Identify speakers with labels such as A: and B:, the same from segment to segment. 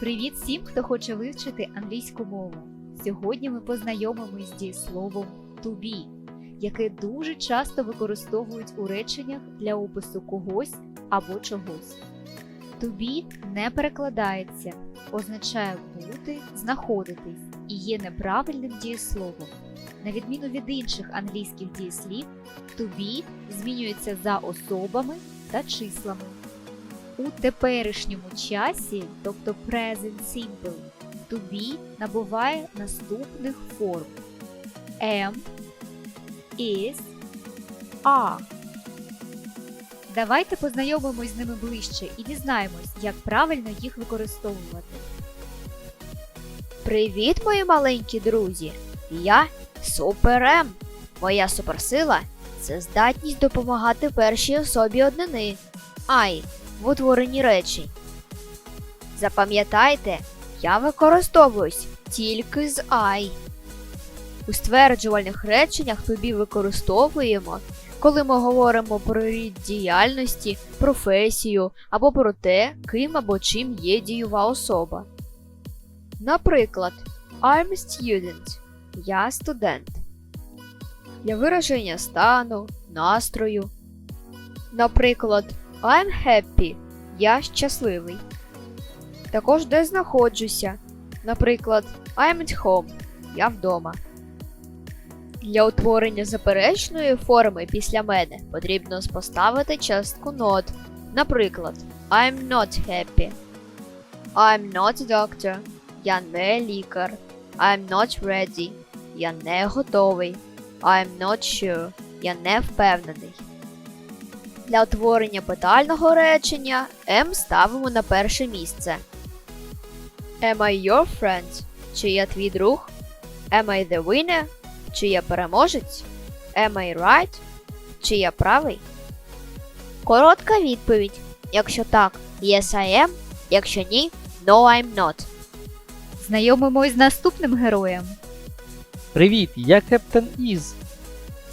A: Привіт всім, хто хоче вивчити англійську мову. Сьогодні ми познайомимось з дієсловом to be, яке дуже часто використовують у реченнях для опису когось або чогось. To be не перекладається, означає бути, знаходитись і є неправильним дієсловом. На відміну від інших англійських дієслів, to be змінюється за особами та числами. У теперішньому часі, тобто present simple, to be набуває наступних форм am, is, are. Давайте познайомимось з ними ближче і дізнаємось, як правильно їх використовувати.
B: Привіт, мої маленькі друзі! Я Супер М. Моя суперсила це здатність допомагати першій особі однини I в утворенні речень. Запам'ятайте, я використовуюсь тільки з I. У стверджувальних реченнях тобі використовуємо, коли ми говоримо про рід діяльності, професію або про те, ким або чим є дієва особа. Наприклад, I'm a student. Я студент. Для вираження стану, настрою. Наприклад, I'm happy. Я щасливий. Також де знаходжуся. Наприклад, I'm at home. Я вдома. Для утворення заперечної форми після мене потрібно поставити частку not. Наприклад, I'm not happy. I'm not a doctor. Я не лікар. I'm not ready. Я не готовий. I'm not sure. Я не впевнений. Для утворення питального речення M ставимо на перше місце. Am I your friend? Чи я твій друг? Am I the winner? Чи я переможець? Am I right? Чи я правий? Коротка відповідь. Якщо так, yes I am. Якщо ні, no I'm not.
A: Знайомимось з наступним героєм.
C: Привіт, я Кептен Із.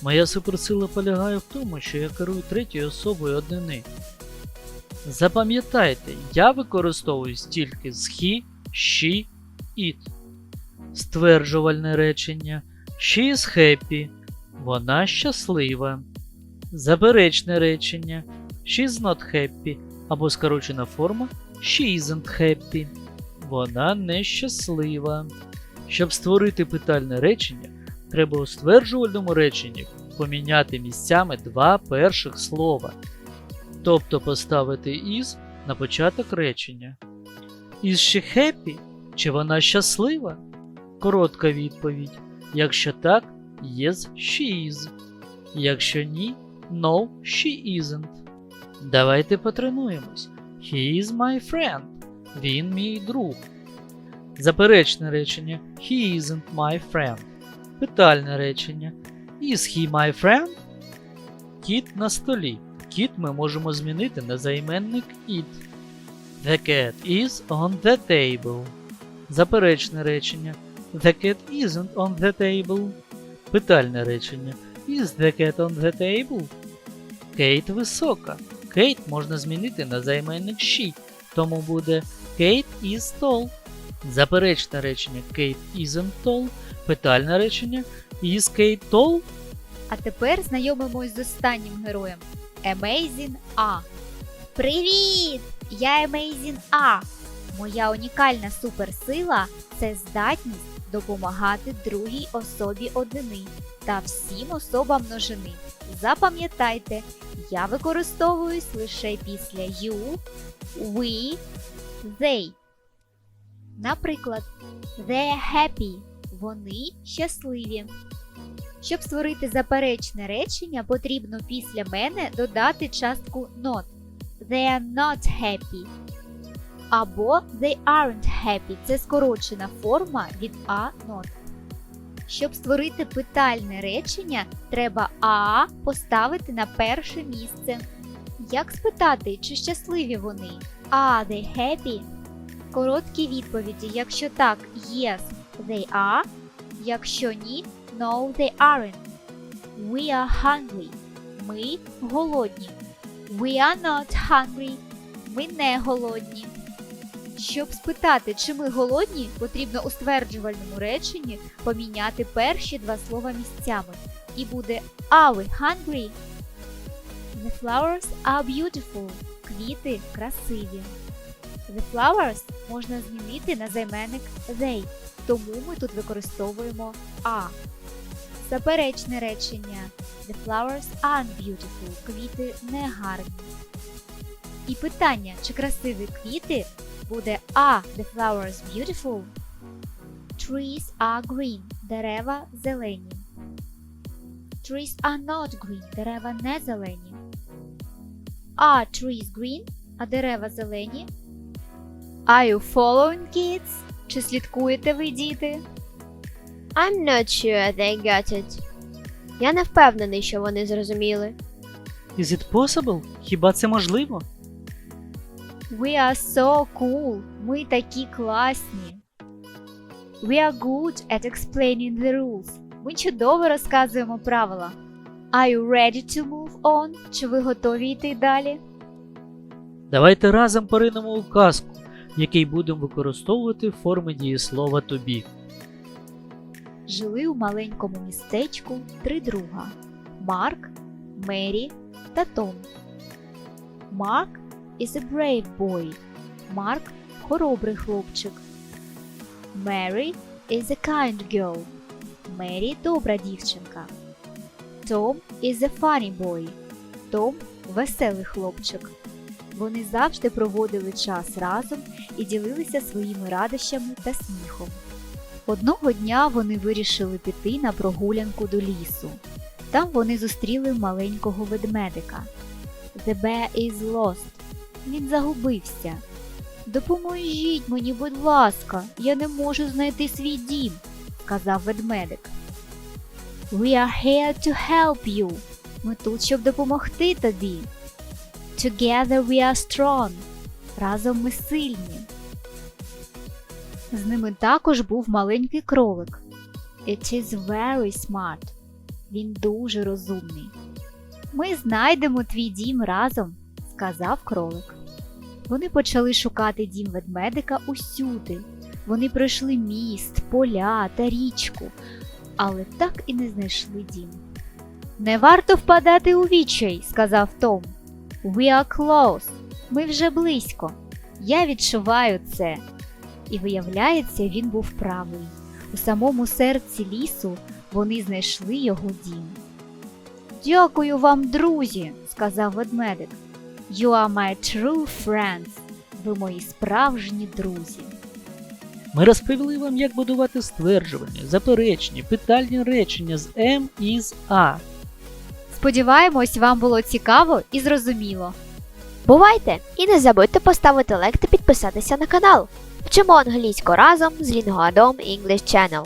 C: Моя суперсила полягає в тому, що я керую третьою особою однини. Запам'ятайте, я використовуюсь тільки з he, she, it. Стверджувальне речення She is happy. Вона щаслива. Заперечне речення She is not happy або скорочена форма She isn't happy. Вона нещаслива. Щоб створити питальне речення, треба у стверджувальному реченні поміняти місцями два перших слова, тобто поставити is на початок речення. Is she happy? Чи вона щаслива? Коротка відповідь. Якщо так, yes, she is. Якщо ні, no, she isn't. Давайте потренуємось. He is my friend. Він мій друг. Заперечне речення He isn't my friend. Питальне речення Is he my friend? Кіт на столі. Кіт ми можемо змінити на займенник it. The cat is on the table. Заперечне речення The cat isn't on the table. Питальне речення Is the cat on the table? Кейт висока. Кейт можна змінити на займенник she, тому буде Kate is tall. Заперечне речення Kate isn't tall. Питальне речення Is Kate tall?
A: А тепер знайомимось з останнім героєм Amazing A. Привіт! Я Amazing A. Моя унікальна суперсила це здатність допомагати другій особі однини та всім особам множини. Запам'ятайте, я використовуюсь лише після you, we, they. Наприклад, they're happy. Вони щасливі. Щоб створити заперечне речення, потрібно після мене додати частку not. They are not happy. Або they aren't happy. Це скорочена форма від a not. Щоб створити питальне речення, треба а поставити на перше місце. Як спитати, чи щасливі вони? Are they happy? Короткі відповіді. Якщо так, yes, they are. Якщо ні, no, they aren't. We are hungry. Ми голодні. We are not hungry. Ми не голодні. Щоб спитати, чи ми голодні, потрібно у стверджувальному реченні поміняти перші два слова місцями. І буде Are we hungry? The flowers are beautiful. Квіти красиві. The flowers можна змінити на займенник they, тому ми тут використовуємо are. Заперечне речення The flowers aren't beautiful. Квіти не гарні. І питання, чи красиві квіти, буде Are the flowers beautiful? Trees are green. Дерева зелені. Trees are not green. Дерева не зелені. Are trees green? А дерева зелені? Are you following kids? Чи слідкуєте ви, діти?
B: I'm not sure they got it. Я не впевнений, що вони зрозуміли.
C: Is it possible? Хіба це можливо?
A: We are so cool. Ми такі класні. We are good at explaining the rules. Ми чудово розказуємо правила. Are you ready to move on? Чи ви готові йти далі?
C: Давайте разом поринемо у казку, в якій будемо використовувати форми дієслова to be.
A: Жили у маленькому містечку три друга: Марк, Мері та Том. Марк is a brave boy. Марк хоробрий хлопчик. Mary is a kind girl. Мері добра дівчинка. Том is a funny boy. Том веселий хлопчик. Вони завжди проводили час разом і ділилися своїми радощами та сміхом. Одного дня вони вирішили піти на прогулянку до лісу. Там вони зустріли маленького ведмедика. The bear is lost. Він загубився. Допоможіть мені, будь ласка, я не можу знайти свій дім, сказав ведмедик. We are here to help you. Ми тут, щоб допомогти тобі. Together we are strong. Разом ми сильні. З ними також був маленький кролик. It is very smart. Він дуже розумний. Ми знайдемо твій дім разом, сказав кролик. Вони почали шукати дім ведмедика усюди. Вони пройшли міст, поля та річку, але так і не знайшли дім. Не варто впадати у відчай, сказав Том. We are close. Ми вже близько. Я відчуваю це. І виявляється, він був правий. У самому серці лісу вони знайшли його дім. Дякую вам, друзі, сказав ведмедик. You are my true friends. Ви мої справжні друзі.
C: Ми розповіли вам, як будувати стверджувальні, заперечні, питальні речення з М і з А.
A: Сподіваємось, вам було цікаво і зрозуміло.
B: Бувайте! І не забудьте поставити лайк та підписатися на канал. Вчимо англійську разом з Лінгоадом English Channel.